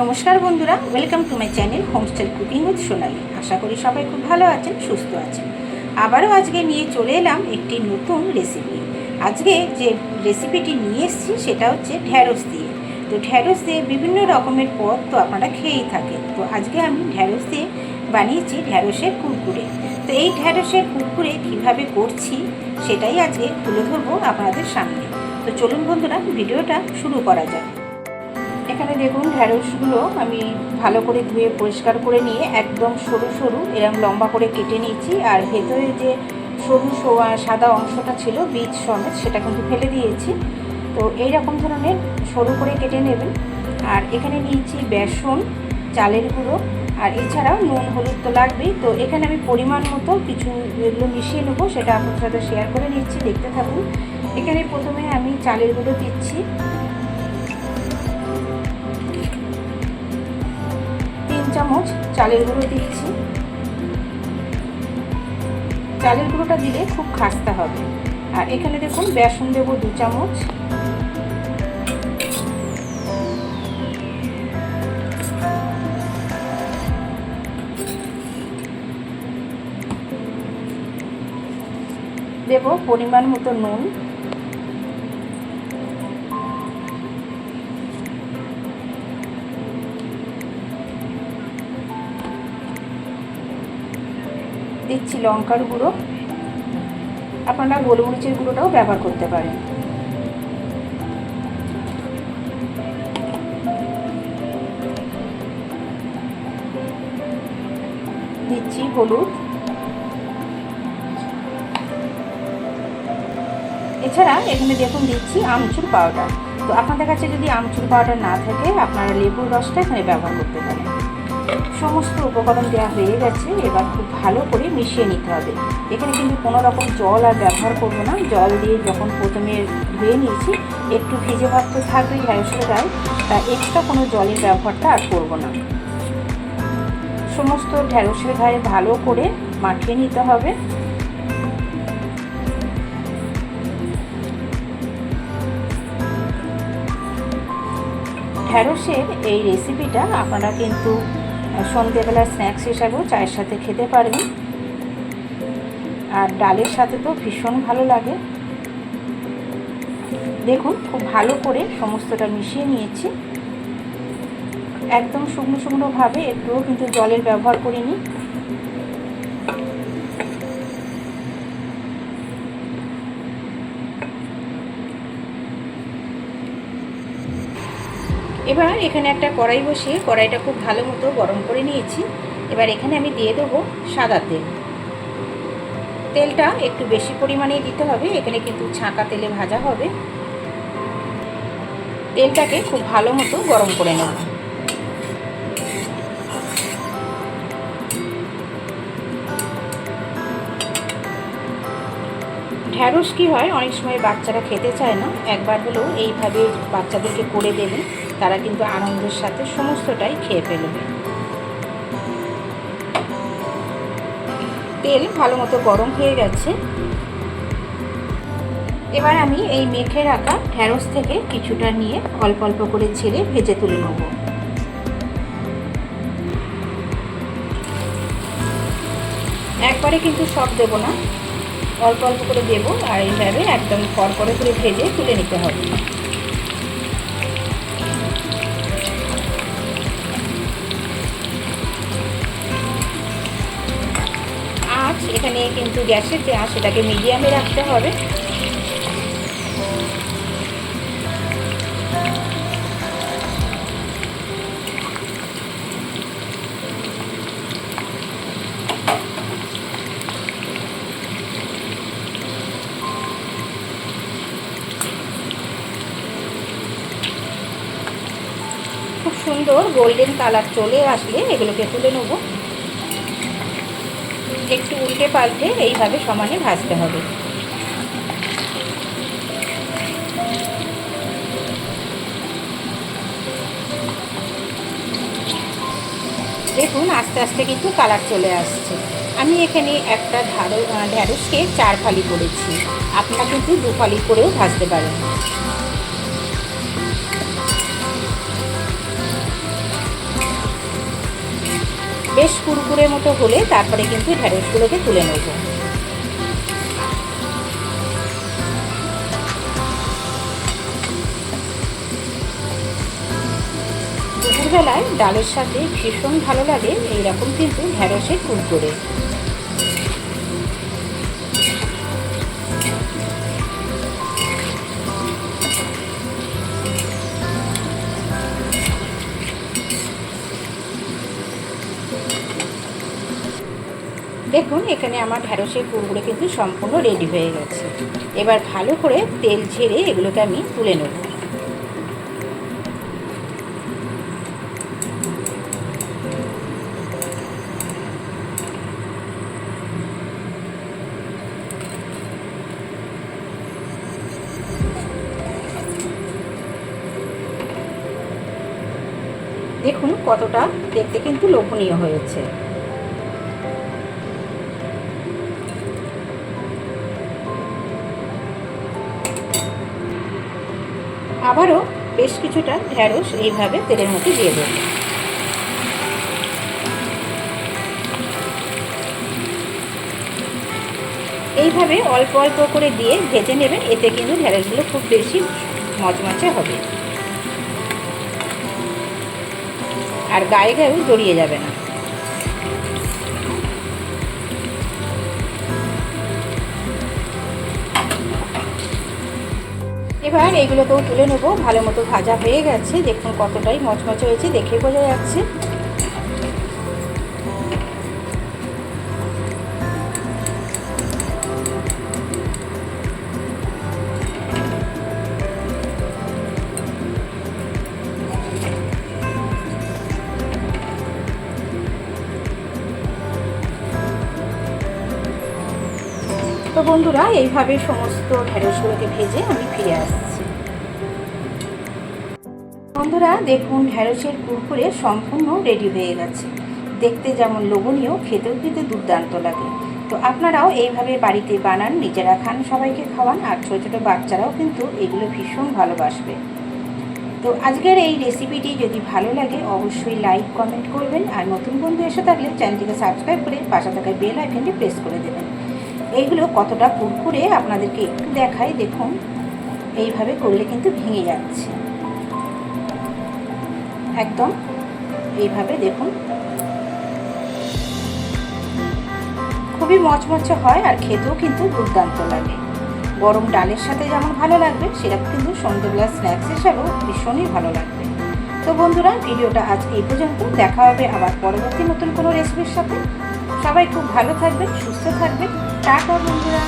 নমস্কার বন্ধুরা welcome to my channel homestyle cooking with Sonali আশা করি সবাই খুব ভালো আছেন, সুস্থ আছেন। আবারও আজকে নিয়ে চলে এলাম একটি নতুন রেসিপি আজকে যে রেসিপিটি নিয়ে এসেছি, সেটা হচ্ছে ঢ্যাঁড়স দিয়ে। তো ঢ্যাঁড়স দিয়ে বিভিন্ন রকমের পদ তো আপনারা খেয়েই থাকেন। তো আজকে আমি ঢ্যাঁড়স দিয়ে বানিয়েছি ঢ্যাঁড়সের কুরকুরে। তো এই ঢ্যাঁড়সের কুরকুরে কীভাবে করছি, সেটাই আজকে তুলে ধরবো আপনাদের সামনে। তো চলুন বন্ধুরা, ভিডিওটা শুরু করা যাক। এখানে দেখুন ঢ্যাঁড়সগুলো আমি ভালো করে ধুয়ে পরিষ্কার করে নিয়ে একদম সরু সরু এরকম লম্বা করে কেটে নিয়েছি। আর ভেতরে যে সরু সাদা অংশটা ছিল, বীজ সমেত, সেটা কিন্তু ফেলে দিয়েছি। তো এই রকম ধরনের সরু করে কেটে নেবেন। আর এখানে নিয়েছি বেসন, চালের গুঁড়ো, আর এছাড়াও নুন, হলুদ তো লাগবেই। তো এখানে আমি পরিমাণ মতো কিছু এগুলো মিশিয়ে নেব, সেটা আপনার সাথে শেয়ার করে নিচ্ছি, দেখতে থাকুন। এখানে প্রথমে আমি চালের গুঁড়ো দিচ্ছি। চামচ চালের গুঁড়ো দিচ্ছি চালের গুঁড়োটা দিলে খুব খাস্তা হবে। আর এখানে দেখুন, বেসন দেবো দু চামচ। দেব পরিমাণ মতো নুন। দিচ্ছি লঙ্কার গুঁড়ো। আপনারা গোলমরিচের গুঁড়োটাও ব্যবহার করতে পারেন। দিচ্ছি হলুদ। এছাড়া এখানে দেখুন দিচ্ছি আমচুর পাউডার। তো আপনাদের কাছে যদি আমচুর পাউডার না থাকে, আপনারা লেবুর রসটা এখানে ব্যবহার করতে পারেন। সমস্ত উপকরণ দেওয়া হয়ে গেছে, এবার খুব ভালো করে মিশিয়ে নিতে হবে। এখানে কিন্তু কোনো রকম জল আর ব্যবহার করব না। জল দিয়ে যখন প্রথমে ধুয়ে নিয়েছি, একটু ভিজে ভাব তো থাকবে ঢ্যাঁড়সের গায়ে তা এক্সট্রা কোনো জলের ব্যবহারটা আর করব না। সমস্ত ঢ্যাঁড়সের গায়ে ভালো করে মাখিয়ে নিতে হবে। ঢ্যাঁড়সের এই রেসিপিটা আপনারা কিন্তু সন্ধেবেলা স্ন্যাক্স হিসাবেও চায়ের সাথে খেতে পারবেন আর ডালের সাথে তো ভীষণ ভালো লাগে। দেখুন, খুব ভালো করে সমস্তটা মিশিয়ে নিয়েছি। একদম শুকনো শুকনোভাবে একটুও কিন্তু জলের ব্যবহার করিনি। এবার এখানে একটা কড়াই বসিয়ে কড়াইটা খুব ভালো মতো গরম করে নিয়েছি। এবার এখানে আমি দিয়ে দেবো সাদা তেল। তেলটা একটু বেশি পরিমাণেই দিতে হবে, এখানে কিন্তু ছাঁকা তেলে ভাজা হবে। তেলটাকে খুব ভালো মতো গরম করে নেব। ঢ্যাঁড়স কী হয়, অনেক সময় বাচ্চারা খেতে চায় না, একবার হলেও এইভাবে বাচ্চাদেরকে করে দেবেন তারা কিন্তু আনন্দের সাথে সমস্তটাই খেয়ে ফেলবে। তেল ভালো মতো গরম হয়ে গেছে। এবার আমি এই মেখে রাখা ঢ্যাঁড়স থেকে কিছুটা নিয়ে অল্প অল্প করে ছেড়ে ভেজে তুলে নেব। একবারে কিন্তু সব দেবো না। অল্প অল্প করে দেবো আর এইভাবে একদম কড়কড়ে করে ভেজে তুলে নিতে হবে। এখানে কিন্তু গ্যাসের যে আঁচ সেটাকে মিডিয়ামে রাখতে হবে। খুব সুন্দর গোল্ডেন কালার চলে আসলে, এগুলোকে তুলে নেব। একটু উল্টে পাল্টে এইভাবে সমানে ভাজতে হবে। দেখুন, আস্তে আস্তে কিন্তু কালার চলে আসছে। আমি এখানে একটা ঢ্যাঁড়সকে চার ফালি করেছি। আপনারা কিন্তু দু ফালি করেও ভাজতে পারেন। বেশ কুরকুরে মতো হলে তারপরে কিন্তু ঢ্যাঁড়সগুলোকে তুলে নেব। দুপুরবেলায় ডালের সাথে ভীষণ ভালো লাগে, এইরকম কিন্তু ঢ্যাঁড়সের কুরকুরে। দেখুন, এখানে আমার ঢ্যাঁড়সের কুরকুরে কিন্তু সম্পূর্ণ রেডি হয়ে গেছে। এবার ভালো করে তেল ঝেড়ে এগুলোকে আমি তুলে নেব। দেখুন কতটা দেখতে কিন্তু লোভনীয় হয়েছে। আবারও বেশ কিছুটা ঢ্যাঁড়স এইভাবে তেলের মধ্যে দিয়ে দেবো। এইভাবে অল্প অল্প করে দিয়ে ভেজে নেবেন, এতে কিন্তু ঢ্যাঁড়সগুলো খুব বেশি মচমচে হবে। আর গায়ে গায়েও জড়িয়ে যাবে না। এবার এগুলোকেও তুলে নেব। ভালো মতো ভাজা হয়ে গেছে। দেখুন কতটাই মচমচে হয়েছে, দেখে বোঝা যাচ্ছে। বন্ধুরা, এইভাবে সমস্ত ঢেঁড়সগুলোকে ভেজে আমি ফিরে আসছি। বন্ধুরা, দেখুন, ঢেঁড়সের কুরকুরে সম্পূর্ণ রেডি হয়ে গেছে। দেখতে যেমন লোভনীয়, খেতেও কিন্তু দুর্দান্ত লাগে। তো আপনারাও এইভাবে বাড়িতে বানান, নিজেরা খান, সবাইকে খাওয়ান, আর ছোটো ছোটো বাচ্চারাও কিন্তু এগুলো ভীষণ ভালোবাসবে। তো আজকের এই রেসিপিটি যদি ভালো লাগে, অবশ্যই লাইক কমেন্ট করবেন, আর নতুন বন্ধু এসে থাকলে চ্যানেলটিকে সাবস্ক্রাইব করে পাশে থাকা বেল আইকনটি প্রেস করে দেবেন। এইগুলো কতটা কুরকুরে আপনাদেরকে একটু দেখাই, দেখুন। এইভাবে করলে কিন্তু ভেঙে যাচ্ছে। একদম এইভাবে দেখুন। খুবই মচমচে হয় আর খেতেও কিন্তু দুর্দান্ত লাগে। গরম ডালের সাথে যেমন ভালো লাগবে, সেরকম কিন্তু সন্ধ্যেবেলা স্ন্যাক্স হিসাবেও ভীষণই ভালো লাগবে। তো বন্ধুরা, ভিডিওটা আজ এই পর্যন্ত। দেখা হবে আবার পরবর্তী নতুন কোনো রেসিপির সাথে। সবাই খুব ভালো থাকবেন, সুস্থ থাকবেন। টাটা বন্ধুরা